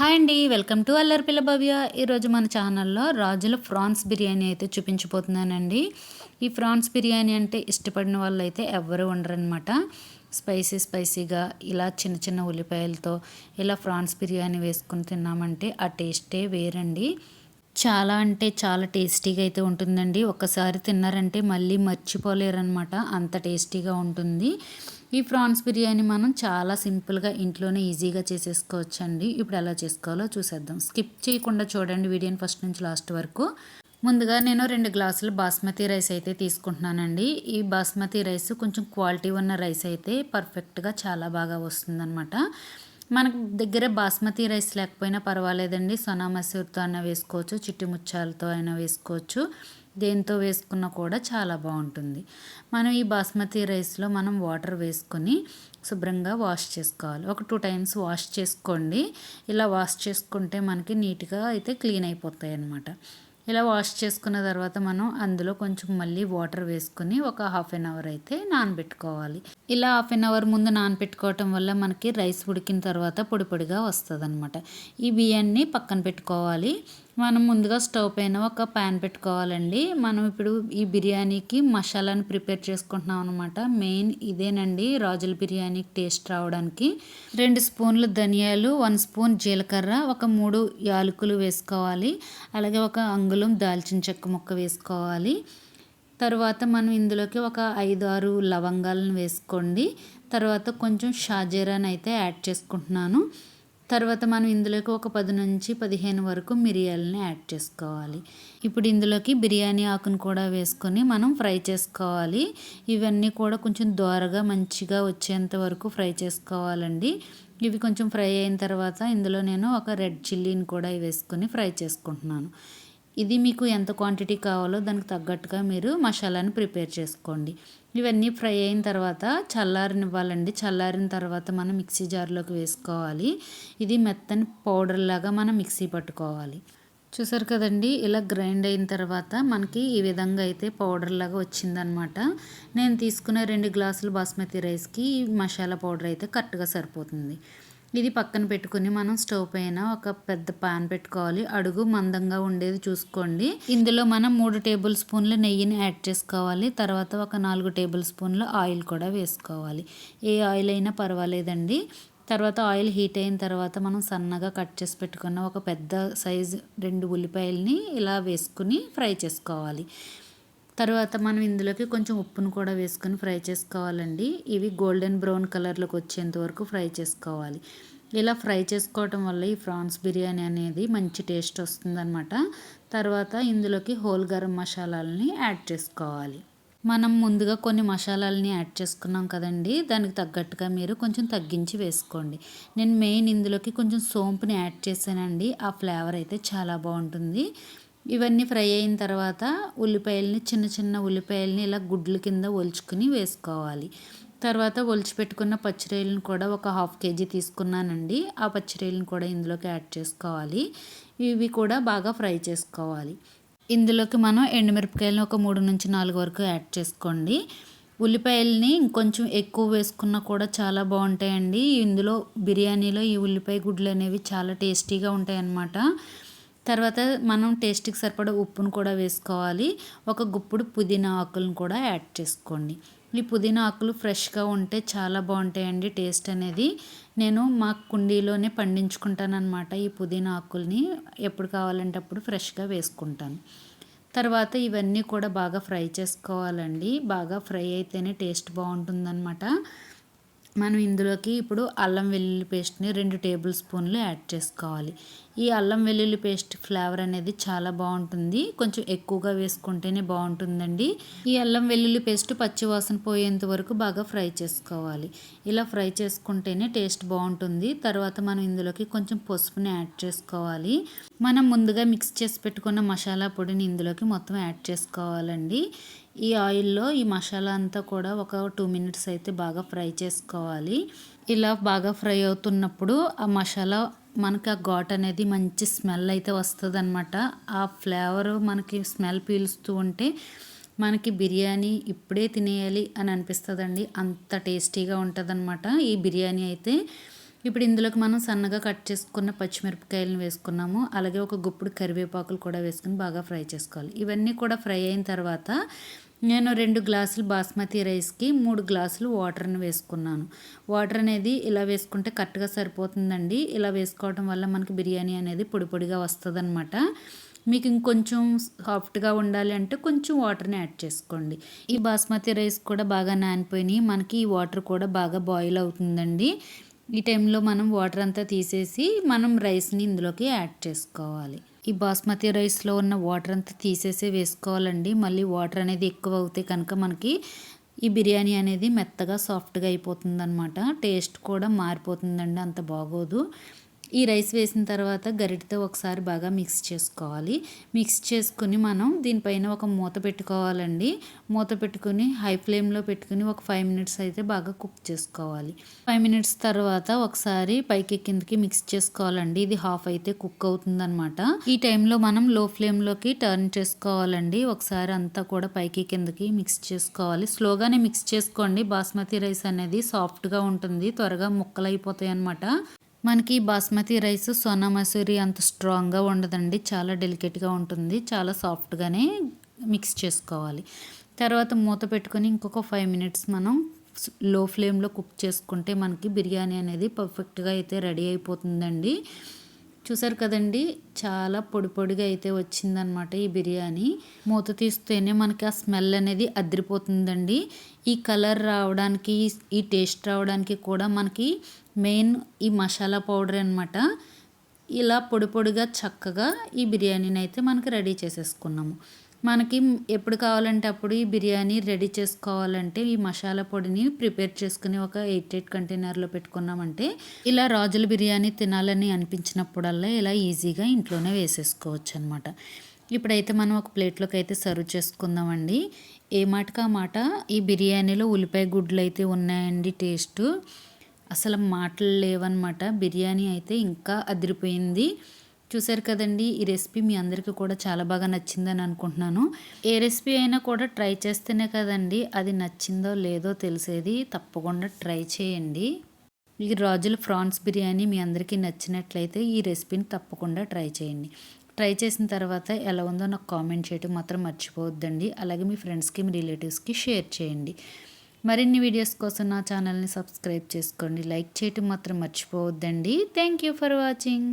Hi అండి welcome to అల్లరి పిల్ల భవ్య. ఈరోజు మన ఛానల్లో రాజుల ఫ్రాన్స్ బిర్యానీ అయితే చూపించబోతున్నానండి. ఈ ఫ్రాన్స్ బిర్యానీ అంటే ఇష్టపడిన వాళ్ళు అయితే ఎవరు ఉండరనమాట స్పైసీ స్పైసీగా ఇలా చిన్న చిన్న ఉల్లిపాయలతో ఇలా ఫ్రాన్స్ బిర్యానీ వేసుకుని తిన్నామంటే ఆ టేస్టే వేరండి. చాలా అంటే చాలా టేస్టీగా అయితే ఉంటుందండి. ఒకసారి తిన్నారంటే మళ్ళీ మర్చిపోలేరనమాట అంత టేస్టీగా ఉంటుంది. ఈ ప్రాన్స్ బిర్యానీ మనం చాలా సింపుల్గా ఇంట్లోనే ఈజీగా చేసేసుకోవచ్చండి. ఇప్పుడు ఎలా చేసుకోవాలో చూసేద్దాం. స్కిప్ చేయకుండా చూడండి వీడియోని ఫస్ట్ నుంచి లాస్ట్ వరకు. ముందుగా నేను రెండు గ్లాసులు బాస్మతి రైస్ అయితే తీసుకుంటున్నానండి. ఈ బాస్మతి రైస్ కొంచెం క్వాలిటీ ఉన్న రైస్ అయితే పర్ఫెక్ట్గా చాలా బాగా వస్తుందన్నమాట. మనకు దగ్గర బాస్మతి రైస్ లేకపోయినా పర్వాలేదండి. సోనా మసూర్తో అయినా వేసుకోవచ్చు చిట్టి ముచ్చాలతో అయినా వేసుకోవచ్చు. దేంతో వేసుకున్నా కూడా చాలా బాగుంటుంది. మనం ఈ బాస్మతి రైస్లో మనం వాటర్ వేసుకొని శుభ్రంగా వాష్ చేసుకోవాలి. ఒక టూ టైమ్స్ వాష్ చేసుకోండి. ఇలా వాష్ చేసుకుంటే మనకి నీట్గా అయితే క్లీన్ అయిపోతాయి అన్నమాట. ఇలా వాష్ చేసుకున్న తర్వాత మనం అందులో కొంచెం మళ్ళీ వాటర్ వేసుకుని ఒక హాఫ్ అన్ అవర్ అయితే నానబెట్టుకోవాలి. ఇలా హాఫ్ అన్ అవర్ ముందు నానబెట్టుకోవటం వల్ల మనకి రైస్ ఉడికిన తర్వాత పొడి పొడిగా వస్తుంది అనమాట ఈ బియ్యాన్ని పక్కన పెట్టుకోవాలి. మనం ముందుగా స్టవ్ పైన ఒక ప్యాన్ పెట్టుకోవాలండి. మనం ఇప్పుడు ఈ బిర్యానీకి మసాలాను ప్రిపేర్ చేసుకుంటున్నాం అనమాట మెయిన్ ఇదేనండి రాజుల బిర్యానీకి టేస్ట్ రావడానికి. రెండు స్పూన్లు ధనియాలు వన్ స్పూన్ జీలకర్ర ఒక మూడు యాలకులు వేసుకోవాలి. అలాగే ఒక అంగుళం దాల్చిన చెక్క ముక్క వేసుకోవాలి. తర్వాత మనం ఇందులోకి ఒక ఐదు ఆరు లవంగాలను వేసుకోండి. తర్వాత కొంచెం షాజీరాని అయితే యాడ్ చేసుకుంటున్నాను. తర్వాత మనం ఇందులోకి ఒక పది నుంచి పదిహేను వరకు మిరియాలని యాడ్ చేసుకోవాలి. ఇప్పుడు ఇందులోకి బిర్యానీ ఆకును కూడా వేసుకొని మనం ఫ్రై చేసుకోవాలి. ఇవన్నీ కూడా కొంచెం దోరగా మంచిగా వచ్చేంత వరకు ఫ్రై చేసుకోవాలండి. ఇవి కొంచెం ఫ్రై అయిన తర్వాత ఇందులో నేను ఒక రెడ్ చిల్లీని కూడా వేసుకొని ఫ్రై చేసుకుంటున్నాను. ఇది మీకు ఎంత క్వాంటిటీ కావాలో దానికి తగ్గట్టుగా మీరు మసాలాని ప్రిపేర్ చేసుకోండి. ఇవన్నీ ఫ్రై అయిన తర్వాత చల్లారనివ్వాలండి. చల్లారిన తర్వాత మనం మిక్సీ జార్లోకి వేసుకోవాలి. ఇది మెత్తని పౌడర్ లాగా మనం మిక్సీ పట్టుకోవాలి. చూసారు కదండి ఇలా గ్రైండ్ అయిన తర్వాత మనకి ఈ విధంగా అయితే పౌడర్ లాగా వచ్చిందనమాట. నేను తీసుకున్న రెండు గ్లాసులు బాస్మతి రైస్కి మసాలా పౌడర్ అయితే కరెక్ట్గా సరిపోతుంది. ఇది పక్కన పెట్టుకుని మనం స్టవ్ పైన ఒక పెద్ద పాన్ పెట్టుకోవాలి. అడుగు మందంగా ఉండేది చూసుకోండి. ఇందులో మనం మూడు టేబుల్ స్పూన్ల నెయ్యిని యాడ్ చేసుకోవాలి. తర్వాత ఒక నాలుగు టేబుల్ స్పూన్ల ఆయిల్ కూడా వేసుకోవాలి. ఏ ఆయిల్ అయినా పర్వాలేదండి. తర్వాత ఆయిల్ హీట్ అయిన తర్వాత మనం సన్నగా కట్ చేసి పెట్టుకున్న ఒక పెద్ద సైజు రెండు ఉల్లిపాయలని ఇలా వేసుకుని ఫ్రై చేసుకోవాలి. తర్వాత మనం ఇందులోకి కొంచెం ఉప్పును కూడా వేసుకొని ఫ్రై చేసుకోవాలండి. ఇవి గోల్డెన్ బ్రౌన్ కలర్లోకి వచ్చేంత వరకు ఫ్రై చేసుకోవాలి. ఇలా ఫ్రై చేసుకోవటం వల్ల ఈ ఫ్రాన్స్ బిర్యానీ అనేది మంచి టేస్ట్ వస్తుందన్నమాట. తర్వాత ఇందులోకి హోల్ గరం మసాలాలని యాడ్ చేసుకోవాలి. మనం ముందుగా కొన్ని మసాలాలని యాడ్ చేసుకున్నాం కదండి. దానికి తగ్గట్టుగా మీరు కొంచెం తగ్గించి వేసుకోండి. నేను మెయిన్ ఇందులోకి కొంచెం సోంపుని యాడ్ చేశానండి. ఆ ఫ్లేవర్ అయితే చాలా బాగుంటుంది. ఇవన్నీ ఫ్రై అయిన తర్వాత ఉల్లిపాయలని చిన్న చిన్న ఉల్లిపాయలని ఇలా గుడ్ల కింద ఒలుచుకుని వేసుకోవాలి. తర్వాత ఒలిచిపెట్టుకున్న పచ్చిరొయ్యలను కూడా ఒక హాఫ్ కేజీ తీసుకున్నానండి. ఆ పచ్చిరొయ్యలను కూడా ఇందులోకి యాడ్ చేసుకోవాలి. ఇవి కూడా బాగా ఫ్రై చేసుకోవాలి. ఇందులోకి మనం ఎండుమిరపకాయలను ఒక మూడు నుంచి నాలుగు వరకు యాడ్ చేసుకోండి. ఉల్లిపాయలని ఇంకొంచెం ఎక్కువ వేసుకున్నా కూడా చాలా బాగుంటాయండి. ఇందులో బిర్యానీలో ఈ ఉల్లిపాయ గుడ్లు అనేవి చాలా టేస్టీగా ఉంటాయి అన్నమాట తర్వాత మనం టేస్ట్కి సరిపడా ఉప్పును కూడా వేసుకోవాలి. ఒక గుప్పుడు పుదీనా ఆకులను కూడా యాడ్ చేసుకోండి. ఈ పుదీనా ఆకులు ఫ్రెష్గా ఉంటే చాలా బాగుంటాయండి టేస్ట్ అనేది. నేను మా కుండీలోనే పండించుకుంటానమాట ఈ పుదీనా ఆకుల్ని. ఎప్పుడు కావాలంటే అప్పుడు ఫ్రెష్గా వేసుకుంటాను. తర్వాత ఇవన్నీ కూడా బాగా ఫ్రై చేసుకోవాలండి. బాగా ఫ్రై అయితేనే టేస్ట్ బాగుంటుందన్నమాట. మనం ఇందులోకి ఇప్పుడు అల్లం వెల్లుల్లి పేస్ట్ని రెండు టేబుల్ స్పూన్లు యాడ్ చేసుకోవాలి. ఈ అల్లం వెల్లుల్లి పేస్ట్ ఫ్లేవర్ అనేది చాలా బాగుంటుంది. కొంచెం ఎక్కువగా వేసుకుంటేనే బాగుంటుందండి. ఈ అల్లం వెల్లుల్లి పేస్ట్ పచ్చివాసన పోయేంత వరకు బాగా ఫ్రై చేసుకోవాలి. ఇలా ఫ్రై చేసుకుంటేనే టేస్ట్ బాగుంటుంది. తర్వాత మనం ఇందులోకి కొంచెం పసుపుని యాడ్ చేసుకోవాలి. మనం ముందుగా మిక్స్ చేసి పెట్టుకున్న మసాలా పొడిని ఇందులోకి మొత్తం యాడ్ చేసుకోవాలండి. ఈ ఆయిల్లో ఈ మసాలా అంతా కూడా ఒక టూ మినిట్స్ అయితే బాగా ఫ్రై చేసుకోవాలి. ఇలా బాగా ఫ్రై అవుతున్నప్పుడు ఆ మసాలా మనకి ఆ ఘాట్ అనేది మంచి స్మెల్ అయితే వస్తుంది అనమాట ఆ ఫ్లేవర్ మనకి స్మెల్ పీలుస్తూ ఉంటే మనకి బిర్యానీ ఇప్పుడే తినేయాలి అని అనిపిస్తుందండి. అంత టేస్టీగా ఉంటుందన్నమాట ఈ బిర్యానీ అయితే. ఇప్పుడు ఇందులోకి మనం సన్నగా కట్ చేసుకున్న పచ్చిమిరపకాయలను వేసుకున్నాము. అలాగే ఒక గుప్పుడు కరివేపాకులు కూడా వేసుకుని బాగా ఫ్రై చేసుకోవాలి. ఇవన్నీ కూడా ఫ్రై అయిన తర్వాత నేను రెండు గ్లాసులు బాస్మతి రైస్కి మూడు గ్లాసులు వాటర్ని వేసుకున్నాను. వాటర్ అనేది ఇలా వేసుకుంటే కరెక్ట్గా సరిపోతుందండి. ఇలా వేసుకోవడం వల్ల మనకి బిర్యానీ అనేది పొడి పొడిగా వస్తుందన్నమాట. మీకు ఇంకొంచెం సాఫ్ట్గా ఉండాలి అంటే కొంచెం వాటర్ని యాడ్ చేసుకోండి. ఈ బాస్మతి రైస్ కూడా బాగా నానిపోయినాయి. మనకి ఈ వాటర్ కూడా బాగా బాయిల్ అవుతుందండి. ఈ టైంలో మనం వాటర్ అంతా తీసేసి మనం రైస్ని ఇందులోకి యాడ్ చేసుకోవాలి. ఈ బాస్మతి రైస్లో ఉన్న వాటర్ అంతా తీసేసి వేసుకోవాలండి. మళ్ళీ వాటర్ అనేది ఎక్కువ అవుతాయి కనుక మనకి ఈ బిర్యానీ అనేది మెత్తగా సాఫ్ట్గా అయిపోతుంది అనమాట టేస్ట్ కూడా మారిపోతుందండి అంత బాగోదు. ఈ రైస్ వేసిన తర్వాత గరిటతో ఒకసారి బాగా మిక్స్ చేసుకోవాలి. మిక్స్ చేసుకుని మనం దీనిపైన ఒక మూత పెట్టుకోవాలండి. మూత పెట్టుకుని హై ఫ్లేమ్లో పెట్టుకుని ఒక ఫైవ్ మినిట్స్ అయితే బాగా కుక్ చేసుకోవాలి. ఫైవ్ మినిట్స్ తర్వాత ఒకసారి పైకి కిందకి మిక్స్ చేసుకోవాలండి. ఇది హాఫ్ అయితే కుక్ అవుతుందన్నమాట. ఈ టైంలో మనం లో ఫ్లేమ్లోకి టర్న్ చేసుకోవాలండి. ఒకసారి అంతా కూడా పైకి కిందకి మిక్స్ చేసుకోవాలి. స్లోగానే మిక్స్ చేసుకోండి. బాస్మతి రైస్ అనేది సాఫ్ట్గా ఉంటుంది. త్వరగా ముక్కలు అయిపోతాయి అనమాట మనకి బాస్మతి రైస్ సోనా మసూరి అంత స్ట్రాంగ్గా ఉండదండి. చాలా డెలికేట్గా ఉంటుంది. చాలా సాఫ్ట్గానే మిక్స్ చేసుకోవాలి. తర్వాత మూత పెట్టుకొని ఇంకొక ఫైవ్ మినిట్స్ మనం లో ఫ్లేమ్లో కుక్ చేసుకుంటే మనకి బిర్యానీ అనేది పర్ఫెక్ట్గా అయితే రెడీ అయిపోతుందండి. చూసారు కదండి? చాలా పొడి పొడిగా అయితే వచ్చిందనమాట ఈ బిర్యానీ. మూత తీస్తేనే మనకి ఆ స్మెల్ అనేది అదిరిపోతుందండి. ఈ కలర్ రావడానికి ఈ టేస్ట్ రావడానికి కూడా మనకి మెయిన్ ఈ మసాలా పౌడర్ అనమాట ఇలా పొడి పొడిగా చక్కగా ఈ బిర్యానీని అయితే మనకి రెడీ చేసేసుకున్నాము. మనకి ఎప్పుడు కావాలంటే అప్పుడు ఈ బిర్యానీ రెడీ చేసుకోవాలంటే ఈ మసాలా పొడిని ప్రిపేర్ చేసుకుని ఒక ఎయిట్ ఎయిట్ కంటైనర్లో పెట్టుకున్నామంటే ఇలా రాజుల బిర్యానీ తినాలని అనిపించినప్పుడల్లా ఇలా ఈజీగా ఇంట్లోనే వేసేసుకోవచ్చు అనమాట ఇప్పుడైతే మనం ఒక ప్లేట్లోకి అయితే సర్వ్ చేసుకుందామండి. ఏ మాటకా మాట? ఈ బిర్యానీలో ఉల్లిపాయ గుడ్లు అయితే ఉన్నాయండి టేస్ట్. అసలు మాటలు లేవన్నమాట. బిర్యానీ అయితే ఇంకా అదిరిపోయింది. చూసారు కదండి ఈ రెసిపీ మీ అందరికీ కూడా చాలా బాగా నచ్చిందని అనుకుంటున్నాను. ఏ రెసిపీ అయినా కూడా ట్రై చేస్తేనే కదండి అది నచ్చిందో లేదో తెలిసేది. తప్పకుండా ట్రై చేయండి. ఈ రాజుల ఫ్రాన్స్ బిర్యానీ మీ అందరికీ నచ్చినట్లయితే ఈ రెసిపీని తప్పకుండా ట్రై చేయండి. ట్రై చేసిన తర్వాత ఎలా ఉందో నాకు కామెంట్ చేయడం మాత్రం మర్చిపోవద్దండి. అలాగే మీ ఫ్రెండ్స్కి మీ రిలేటివ్స్కి షేర్ చేయండి. మరిన్ని వీడియోస్ కోసం నా ఛానల్ని సబ్స్క్రైబ్ చేసుకోండి. లైక్ చేయటం మాత్రం మర్చిపోవద్దండి. Thank you for watching